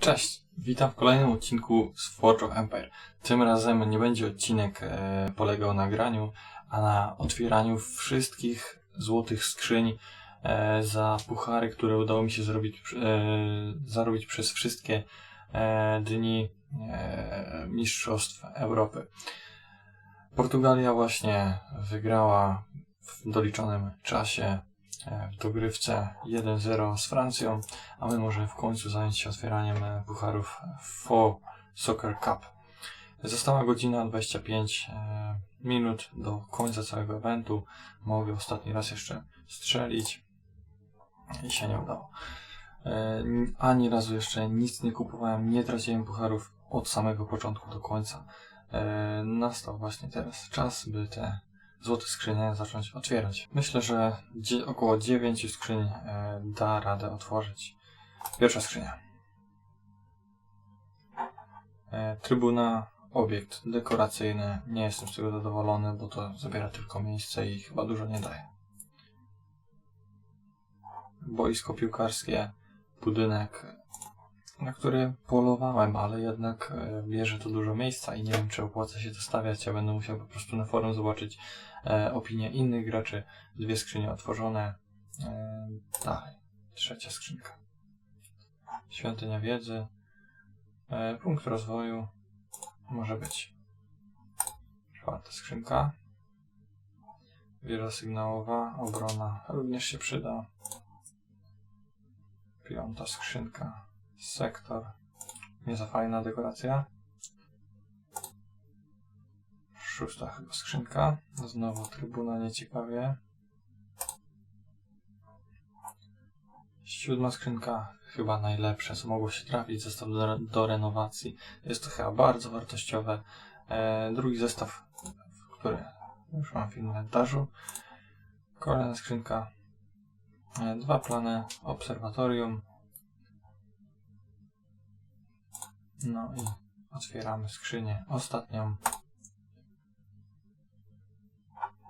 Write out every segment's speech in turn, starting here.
Cześć, witam w kolejnym odcinku z Forge of Empire. Tym razem nie będzie odcinek e, polegał na graniu, a na otwieraniu wszystkich złotych skrzyń e, za puchary, które udało mi się zrobić, e, zarobić przez wszystkie e, dni e, Mistrzostw Europy. Portugalia właśnie wygrała w doliczonym czasie dogrywce 1-0 z Francją a my może w końcu zająć się otwieraniem e, pucharów FO Soccer Cup. Została godzina 25 e, minut do końca całego eventu. Mogę ostatni raz jeszcze strzelić i się nie udało. E, Ani razu jeszcze nic nie kupowałem, nie traciłem pucharów od samego początku do końca. E, Nastał właśnie teraz czas, by te złote skrzynie zacząć otwierać. Myślę, że około 9 skrzyń e, da radę otworzyć. Pierwsza skrzynia. E, Trybuna, obiekt dekoracyjny. Nie jestem z tego zadowolony, bo to zabiera tylko miejsce i chyba dużo nie daje. Boisko piłkarskie, budynek, na który polowałem, ale jednak e, bierze to dużo miejsca i nie wiem, czy opłaca się to stawiać. Ja będę musiał po prostu na forum zobaczyć e, opinie innych graczy. Dwie skrzynie otworzone. E, dalej, trzecia skrzynka. Świątynia wiedzy. Punkt rozwoju. Może być. Czwarta skrzynka. Wieża sygnałowa. Obrona również się przyda. Piąta skrzynka. Sektor. Nie za fajna dekoracja. Szósta chyba skrzynka. Znowu trybuna nieciekawie. Siódma skrzynka, chyba najlepsze, co mogło się trafić, zestaw do, do renowacji. Jest to chyba bardzo wartościowe. E, drugi zestaw, który już mam w inwentarzu. Kolejna skrzynka, e, dwa plany, obserwatorium. No i otwieramy skrzynię ostatnią.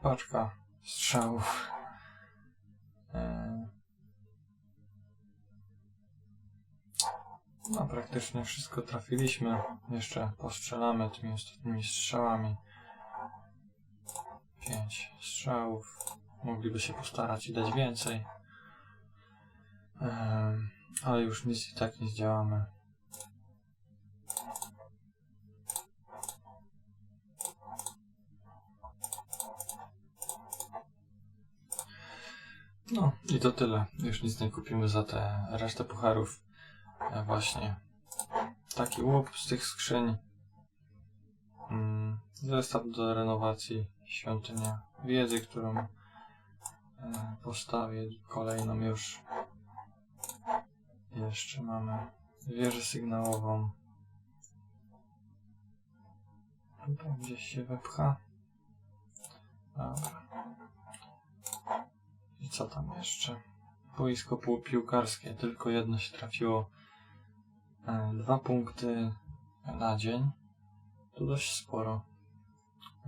Paczka strzałów. E, No, praktycznie wszystko trafiliśmy. Jeszcze postrzelamy tymi ostatnimi strzałami. Pięć strzałów. Mogliby się postarać i dać więcej. Em, ale już nic i tak nie zdziałamy. No i to tyle. Już nic nie kupimy za tę resztę pucharów. E, właśnie taki łup z tych skrzyń. Mm, zestaw do renowacji świątynia wiedzy, którą e, postawię kolejną już. Jeszcze mamy wieżę sygnałową. Gdzieś się wepcha. Dobra. Co tam jeszcze? Boisko piłkarskie, tylko jedno się trafiło. E, Dwa punkty na dzień. To dość sporo.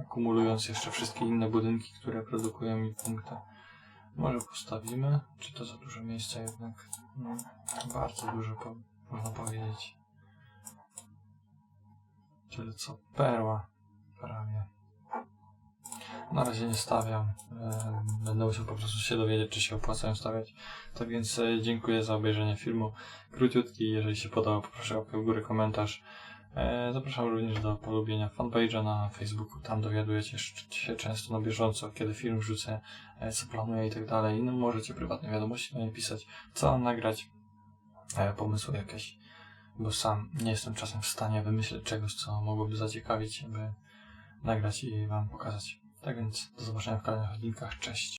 Akumulując jeszcze wszystkie inne budynki, które produkują mi punkty. Może postawimy. Czy to za dużo miejsca jednak? No, bardzo dużo, po, można powiedzieć. Tyle co perła. Prawie. Na razie nie stawiam. E, Będę musiał po prostu się dowiedzieć, czy się opłacają stawiać. Tak więc e, dziękuję za obejrzenie filmu. Króciutki, jeżeli się podoba, poproszę łapkę w górę, komentarz. E, Zapraszam również do polubienia fanpage'a na Facebooku. Tam dowiadujecie się często na bieżąco, kiedy film wrzucę, co planuję i tak dalej. No możecie prywatne wiadomości do mnie pisać, co mam nagrać, pomysły jakieś, bo sam nie jestem czasem w stanie wymyśleć czegoś, co mogłoby zaciekawić, by nagrać i wam pokazać. Tak więc do zobaczenia w kolejnych odcinkach. Cześć.